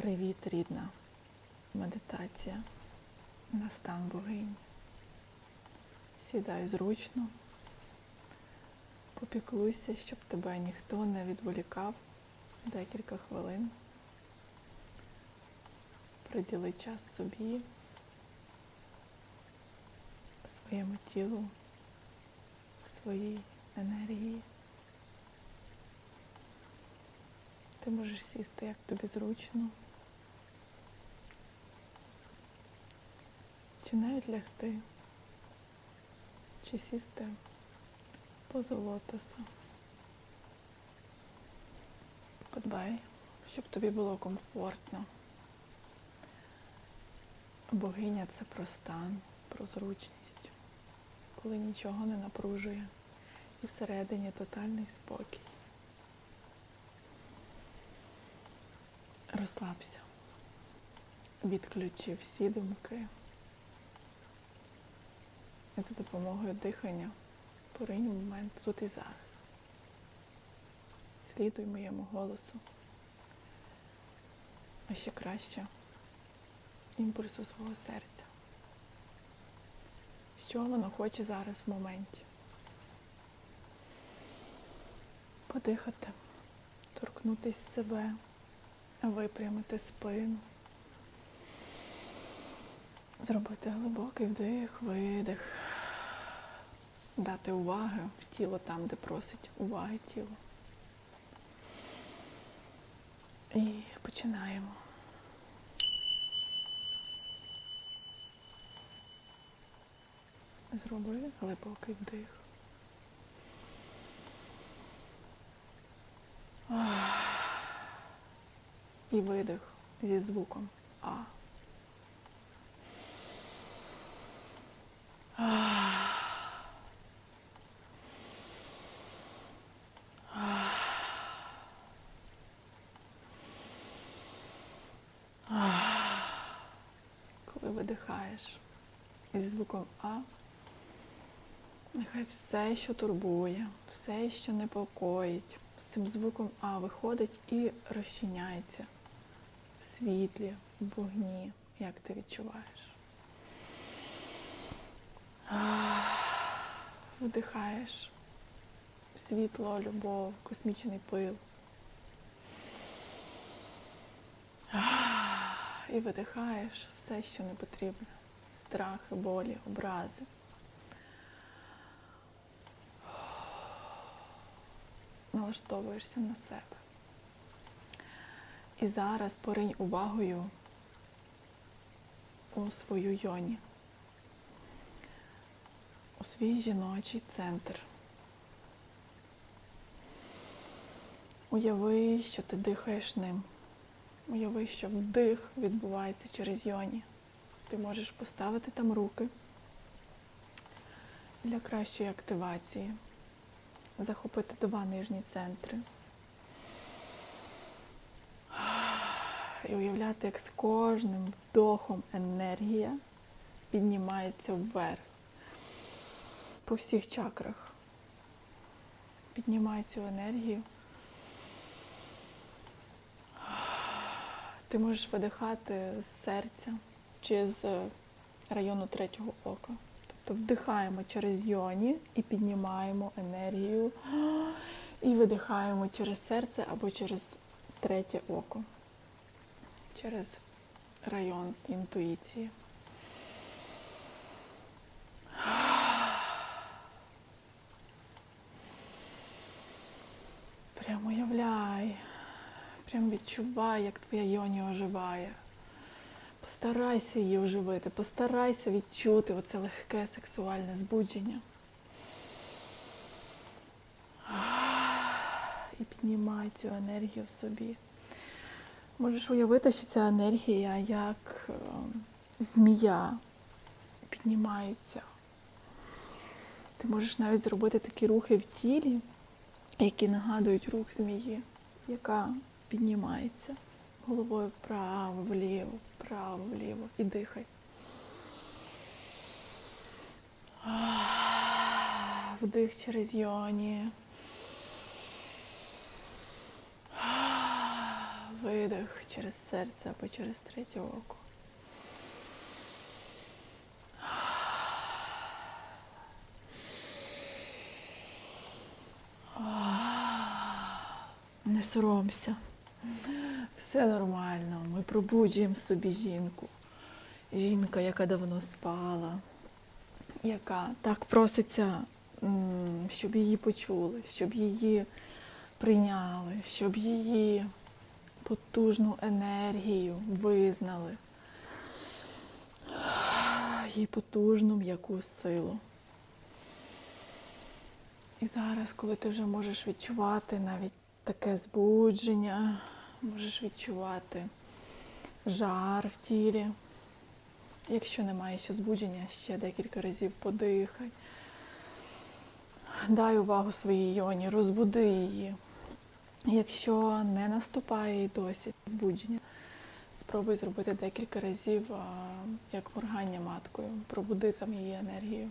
Привіт, рідна. Медитація на стан богині. Сідай зручно, попіклуйся, щоб тебе ніхто не відволікав декілька хвилин. Приділи час собі, своєму тілу, своїй енергії. Ти можеш сісти, як тобі зручно. Чи навіть лягти, чи сісти поза лотосу. Подбай, щоб тобі було комфортно. Богиня це про стан, про зручність, коли нічого не напружує і всередині тотальний спокій. Розслабся. Відключи всі думки. За допомогою дихання поринь момент тут і зараз. Слідуй моєму голосу. А ще краще імпульсу свого серця. Що воно хоче зараз в моменті? Подихати, торкнутись себе випрямити спину, зробити глибокий вдих, видих, дати уваги в тіло там, де просить уваги тіло. І починаємо. Зроби глибокий вдих. і видих зі звуком А. Коли видихаєш зі звуком А, нехай все, що турбує, все, що непокоїть, з цим звуком А виходить і розчиняється в світлі, в вогні, як ти відчуваєш. Вдихаєш світло, любов, космічний пил. І видихаєш все, що не потрібно. Страхи, болі, образи. Налаштовуєшся на себе. І зараз поринь увагою у свою йоні, у свій жіночий центр. Уяви, що ти дихаєш ним. Уяви, що вдих відбувається через йоні. Ти можеш поставити там руки для кращої активації, захопити два нижні центри. І уявляти, як з кожним вдохом енергія піднімається вверх по всіх чакрах. Піднімай цю енергію. Ти можеш видихати з серця чи з району третього ока. Тобто вдихаємо через йоні і піднімаємо енергію. І видихаємо через серце або через третє око через район інтуїції. Прям уявляй, прям відчувай, як твоя йоні оживає. Постарайся її оживити, постарайся відчути оце легке сексуальне збудження. І піднімай цю енергію в собі. Можеш уявити, що ця енергія як е, змія піднімається. Ти можеш навіть зробити такі рухи в тілі, які нагадують рух змії, яка піднімається головою вправо, вліво, вправо, вліво і дихай. Вдих через йоні. видих через серце або через третє око. Не соромся. Все нормально. Ми пробуджуємо собі жінку. Жінка, яка давно спала, яка так проситься, щоб її почули, щоб її прийняли, щоб її потужну енергію визнали, її потужну м'яку силу. І зараз, коли ти вже можеш відчувати навіть таке збудження, можеш відчувати жар в тілі. Якщо немає ще збудження, ще декілька разів подихай. Дай увагу своїй йоні, розбуди її. Якщо не наступає і досі збудження, спробуй зробити декілька разів, як моргання маткою, пробуди там її енергію.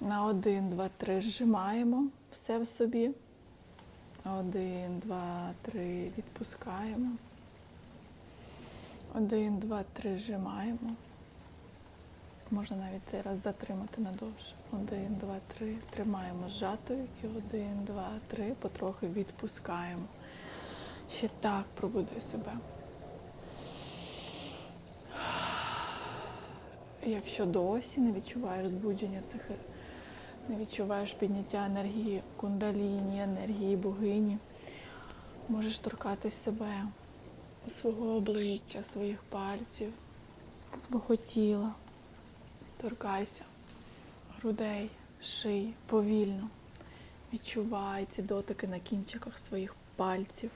На один, два, три зжимаємо все в собі. Один, два, три відпускаємо. Один, два, три зжимаємо. Можна навіть цей раз затримати надовше. Один, два, три. Тримаємо зжатою і один, два, три. Потрохи відпускаємо. Ще так пробуди себе. Якщо досі не відчуваєш збудження цих, відчуваєш підняття енергії кундаліні, енергії богині, можеш торкатись себе, свого обличчя, своїх пальців, свого тіла. Торкайся грудей, шиї, повільно. Відчувай ці дотики на кінчиках своїх пальців.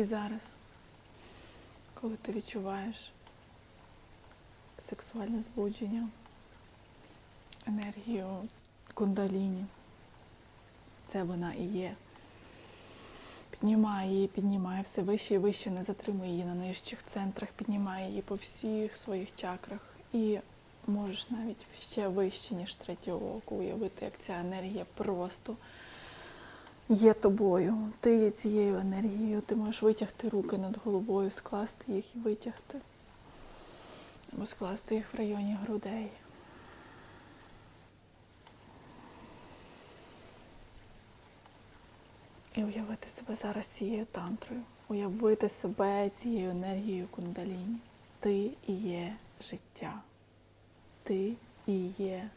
І зараз, коли ти відчуваєш сексуальне збудження, енергію кундаліні, це вона і є. Піднімає її, піднімає все вище і вище, не затримує її на нижчих центрах, піднімає її по всіх своїх чакрах. І можеш навіть ще вище, ніж третє око, уявити, як ця енергія просто є тобою. Ти є цією енергією, ти можеш витягти руки над головою, скласти їх і витягти. Або скласти їх в районі грудей. І уявити себе зараз цією тантрою. Уявити себе цією енергією кундаліні. Ти і є життя. Ти і є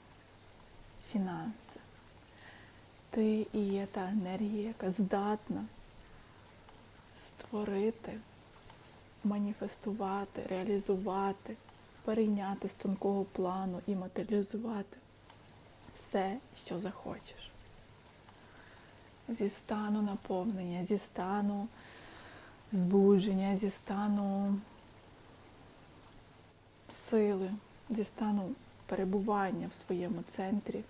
фінанси. Ти і є та енергія, яка здатна створити, маніфестувати, реалізувати, перейняти з тонкого плану і матеріалізувати все, що захочеш. Зі стану наповнення, зі стану збудження, зі стану сили, зі стану перебування в своєму центрі,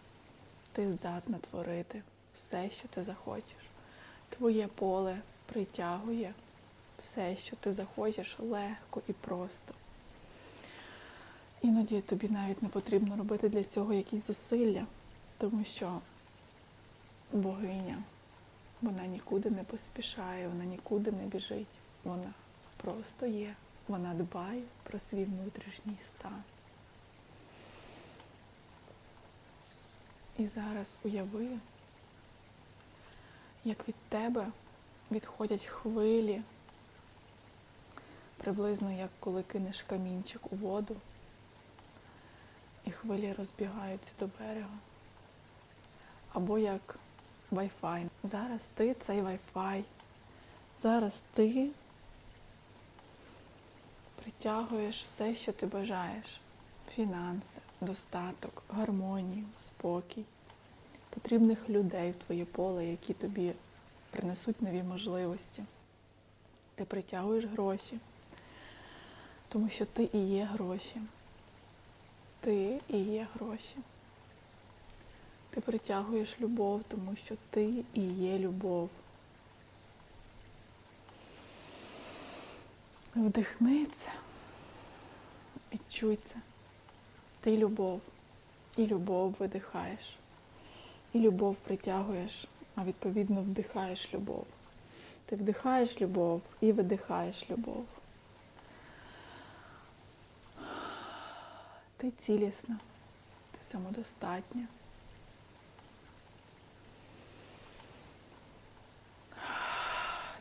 ти здатна творити все, що ти захочеш. Твоє поле притягує все, що ти захочеш, легко і просто. Іноді тобі навіть не потрібно робити для цього якісь зусилля, тому що богиня, вона нікуди не поспішає, вона нікуди не біжить. Вона просто є. Вона дбає про свій внутрішній стан. І зараз уяви, як від тебе відходять хвилі, приблизно як коли кинеш камінчик у воду, і хвилі розбігаються до берега. Або як Wi-Fi. Зараз ти цей Wi-Fi. Зараз ти притягуєш все, що ти бажаєш. Фінанси, достаток, гармонію, спокій, потрібних людей в твоє поле, які тобі принесуть нові можливості. Ти притягуєш гроші, тому що ти і є гроші. Ти і є гроші. Ти притягуєш любов, тому що ти і є любов. Вдихни це. Відчуй це. Ти любов. І любов видихаєш. І любов притягуєш, а відповідно вдихаєш любов. Ти вдихаєш любов і видихаєш любов. Ти цілісна, ти самодостатня.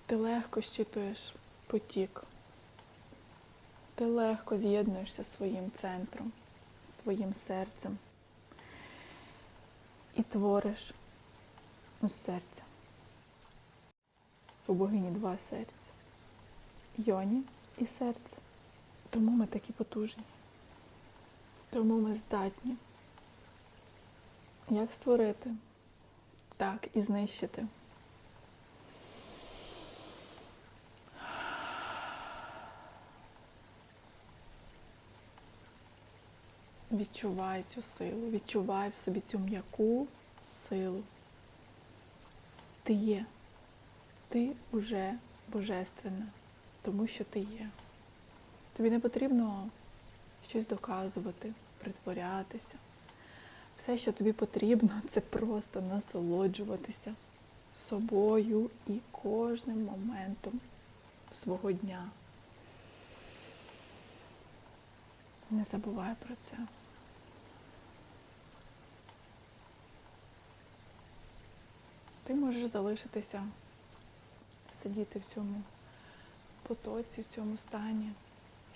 Ти легко щитуєш потік. Ти легко з'єднуєшся зі своїм центром, своїм серцем і твориш з серця. У богині два серця. Йоні і серце. Тому ми такі потужні. Тому ми здатні. Як створити, так і знищити. Відчувай цю силу, відчувай в собі цю м'яку силу. Ти є. Ти уже божественна, тому що ти є. Тобі не потрібно щось доказувати, притворятися. Все, що тобі потрібно, це просто насолоджуватися собою і кожним моментом свого дня. Не забувай про це. Ти можеш залишитися, сидіти в цьому потоці, в цьому стані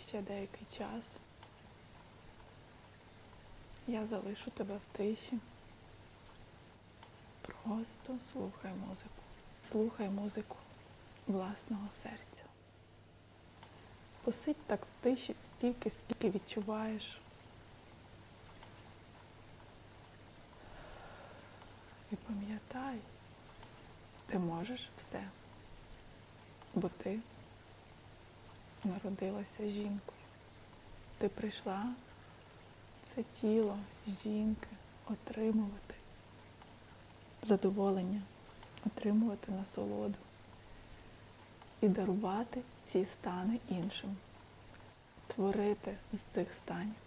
ще деякий час. Я залишу тебе в тиші. Просто слухай музику. Слухай музику власного серця. Посидь так в тиші стільки, скільки відчуваєш. І пам'ятай, ти можеш все, бо ти народилася жінкою. Ти прийшла це тіло жінки отримувати задоволення, отримувати насолоду і дарувати ці стани іншим, творити з цих станів.